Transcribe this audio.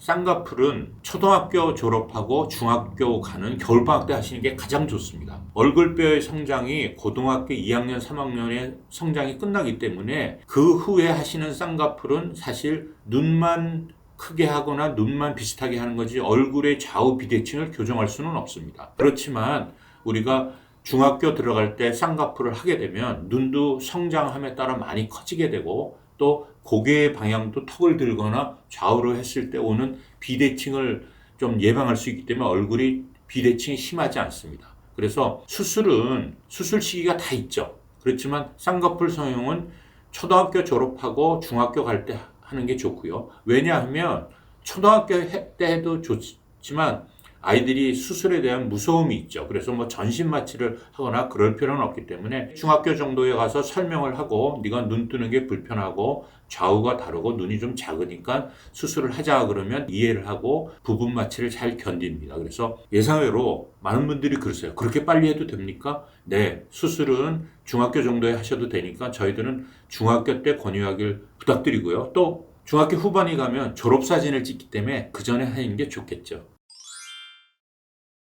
쌍꺼풀은 초등학교 졸업하고 중학교 가는 겨울방학 때 하시는 게 가장 좋습니다. 얼굴뼈의 성장이 고등학교 2학년, 3학년에 성장이 끝나기 때문에 그 후에 하시는 쌍꺼풀은 사실 눈만 크게 하거나 눈만 비슷하게 하는 거지 얼굴의 좌우 비대칭을 교정할 수는 없습니다. 그렇지만 우리가 중학교 들어갈 때 쌍꺼풀을 하게 되면 눈도 성장함에 따라 많이 커지게 되고 또 고개의 방향도 턱을 들거나 좌우로 했을 때 오는 비대칭을 좀 예방할 수 있기 때문에 얼굴이 비대칭이 심하지 않습니다. 그래서 수술은 수술 시기가 다 있죠. 그렇지만 쌍꺼풀 성형은 초등학교 졸업하고 중학교 갈 때 하는 게 좋고요. 왜냐하면 초등학교 해- 때 해도 좋지만 아이들이 수술에 대한 무서움이 있죠. 그래서 뭐 전신 마취를 하거나 그럴 필요는 없기 때문에 중학교 정도에 가서 설명을 하고 네가 눈 뜨는 게 불편하고 좌우가 다르고 눈이 좀 작으니까 수술을 하자 그러면 이해를 하고 부분 마취를 잘 견딥니다. 그래서 예상외로 많은 분들이 그러세요. 그렇게 빨리 해도 됩니까? 네, 수술은 중학교 정도에 하셔도 되니까 저희들은 중학교 때 권유하길 부탁드리고요. 또 중학교 후반에 가면 졸업 사진을 찍기 때문에 그 전에 하는 게 좋겠죠.